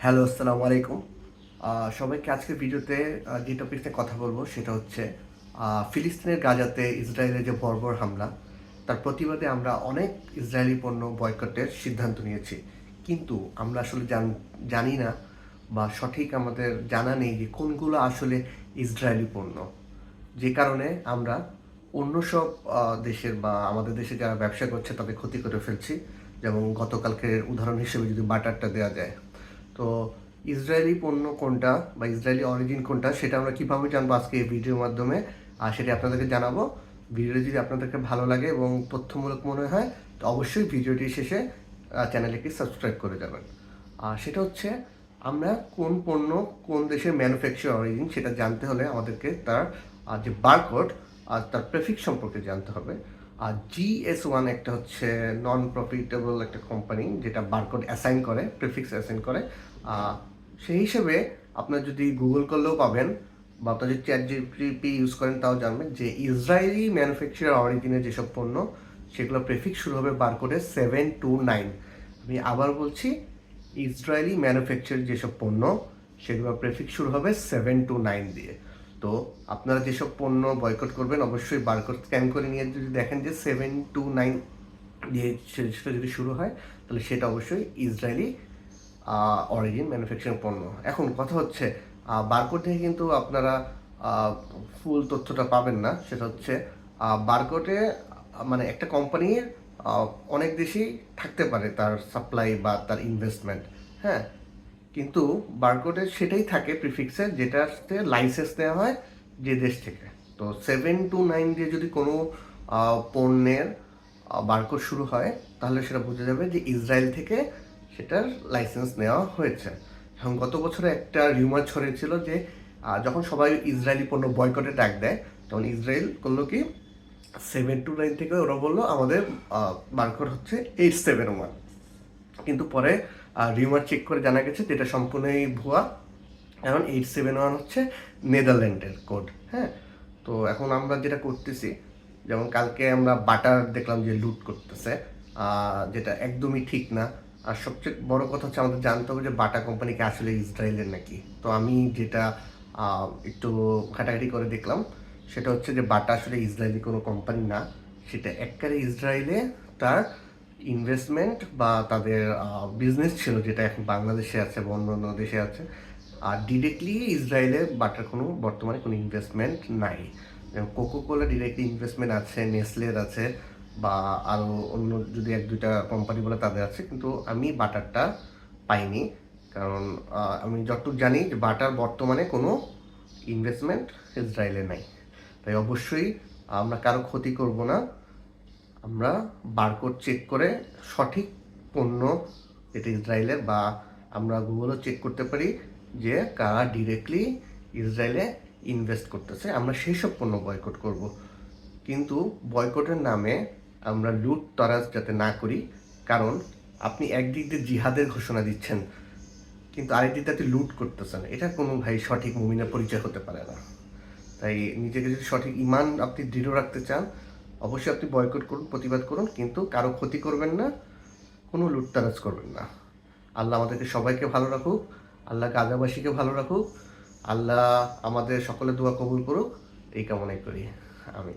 Hello, আসসালামু আলাইকুম। সবাইকে আজকের ভিডিওতে যে টপিক কথা বলব সেটা হচ্ছে ফিলিস্তিনের গাজাতে ইসরায়েলের যে বর্বর হামলা, তার প্রতিবাদে আমরা অনেক ইসরায়েলি পণ্য বয়কটের সিদ্ধান্ত নিয়েছি। কিন্তু আমরা আসলে জান- না বা সঠিক আমাদের জানা নেই যে কোনগুলো আসলে ইসরায়েলি পণ্য। যে কারণে আমরা অন্য সব দেশের বা আমাদের দেশে যারা ব্যবসা করছে তাদের ক্ষতি করে ফেলছি। যেমন গতকালকে উদাহরণ হিসেবে যদি বাটারটা দেওয়া যায়। তো ইসরায়েলি পণ্য কোনটা বা ইসরায়েলি অরিজিন কোনটা, সেটা আমরা কীভাবে জানব আজকে এই ভিডিওর মাধ্যমে? আর সেটা আপনাদেরকে জানাব। ভিডিওটি যদি আপনাদেরকে ভালো লাগে এবং তথ্যমূলক মনে হয়, তো অবশ্যই ভিডিওটি শেষে চ্যানেলটি সাবস্ক্রাইব করে যাবেন। আর সেটা হচ্ছে, আমরা কোন পণ্য কোন দেশের ম্যানুফ্যাকচার অরিজিন সেটা জানতে হলে আমাদেরকে তার যে বারকোড আর তার প্রেফিক্স সম্পর্কে জানতে হবে। আর জিএস ওয়ান একটা হচ্ছে নন প্রফিটেবল একটা কোম্পানি যেটা বারকোড অ্যাসাইন করে প্রেফিক্স অ্যাসাইন করে। সেই হিসেবে আপনার যদি গুগল করলেও পাবেন বা আপনার যদি চ্যাট জিপিপি ইউজ করেন তাও জানবেন যে ইসরায়েলি ম্যানুফ্যাকচার অরিজিনের যেসব পণ্য, সেগুলো প্রেফিক্স শুরু হবে বারকোডে সেভেন টু নাইন আমি আবার বলছি, ইসরায়েলি ম্যানুফ্যাকচার যেসব পণ্য, সেগুলো প্রেফিক্স শুরু হবে সেভেন টু নাইন দিয়ে। তো আপনারা যেসব পণ্য বয়কট করবেন, অবশ্যই বারকোড স্ক্যান করে নিয়ে যদি দেখেন যে সেভেন টু নাইন দিয়ে সেটা যদি শুরু হয়, তাহলে সেটা অবশ্যই ইসরায়েলি অরিজিন ম্যানুফ্যাকচারিং পণ্য। এখন কথা হচ্ছে বারকোড থেকে কিন্তু আপনারা ফুল তথ্যটা পাবেন না। সেটা হচ্ছে বারকোডে মানে একটা কোম্পানির অনেক দেশেই থাকতে পারে তার সাপ্লাই বা তার ইনভেস্টমেন্ট হ্যাঁ? কিন্তু বারকোডে সেটাই থাকে প্রিফিক্সে যেটাতে লাইসেন্স দেওয়া হয় যে দেশ থেকে। তো সেভেন টু নাইন দিয়ে যদি কোনো পণ্যের বারকোড শুরু হয়, তাহলে সেটা বোঝা যাবে যে ইসরায়েল থেকে সেটার লাইসেন্স নেওয়া হয়েছে। এবং গত বছরে একটা রিউমার ছড়িয়েছিল যে যখন সবাই ইসরায়েলি পণ্য বয়কটে ডাক দেয়, তখন ইসরায়েল করল কি সেভেন টু নাইন থেকে ওরা বলল, আমাদের বারকোড হচ্ছে এইট সেভেন ওয়ান কিন্তু পরে রিউমার চেক করে জানা গেছে যে এটা সম্পূর্ণই ভুয়া। এখন এইট সেভেন ওয়ান হচ্ছে নেদারল্যান্ডের কোড হ্যাঁ? তো এখন আমরা যেটা করতেছি, যেমন কালকে আমরা বাটার দেখলাম যে লুট করতেছে যেটা একদমই ঠিক না। আর সবচেয়ে বড় কথা হচ্ছে আমাদের জানতে হবে যে বাটা কোম্পানিকে আসলে ইসরায়েলের নাকি। তো আমি যেটা একটু ঘাটাঘাটি করে দেখলাম, সেটা হচ্ছে যে বাটা আসলে ইসরায়েলি কোনো কোম্পানি না। সেটা একবারে ইসরায়েলে তার ইনভেস্টমেন্ট বা তাদের বিজনেস ছিল যেটা এখন বাংলাদেশে আছে বা অন্য দেশে আছে, আর ডিরেক্টলি ইসরায়েলে বাটার কোনো, বর্তমানে কোনো ইনভেস্টমেন্ট নাই। কোকো কোলা ডিরেক্টলি ইনভেস্টমেন্ট আছে নেসলের আছে, বা আরও অন্য যদি এক, দুইটা কোম্পানি বলে তাদের আছে, কিন্তু আমি বাটারটা পাইনি। কারণ আমি যতটুকু জানি যে বাটার বর্তমানে কোনো ইনভেস্টমেন্ট ইসরায়েলে নাই। তাই অবশ্যই আমরা কারও ক্ষতি করব না। আমরা বারকোড চেক করে সঠিক পণ্য, এটা ইসরায়েলের বা আমরা গুগলও চেক করতে পারি যে কারা ডিরেক্টলি ইসরায়েলে ইনভেস্ট করতেছে। আমরা সেই সব পণ্য বয়কট করব। কিন্তু বয়কটের নামে আমরা লুট, তরাজ যাতে না করি, কারণ আপনি একদিক দিয়ে জিহাদের ঘোষণা দিচ্ছেন, কিন্তু আরেক দিক দিয়ে লুট করতেছেন। এটা কোনো ভাই সঠিক মুমিনের পরিচয় হতে পারে না। তাই নিজেকে যদি সঠিক ইমান আপনি দৃঢ় রাখতে চান অবশ্যই আপনি বয়কট করুন, প্রতিবাদ করুন, কিন্তু কারও ক্ষতি করবেন না, কোনো লুটতারাজ করবেন না। আল্লাহ আমাদেরকে সবাইকে ভালো রাখুক আল্লাহ গাজাবাসীকে ভালো রাখুক, আল্লাহ আমাদের সকলে দোয়া কবুল করুক, এই কামনাই করি। আমি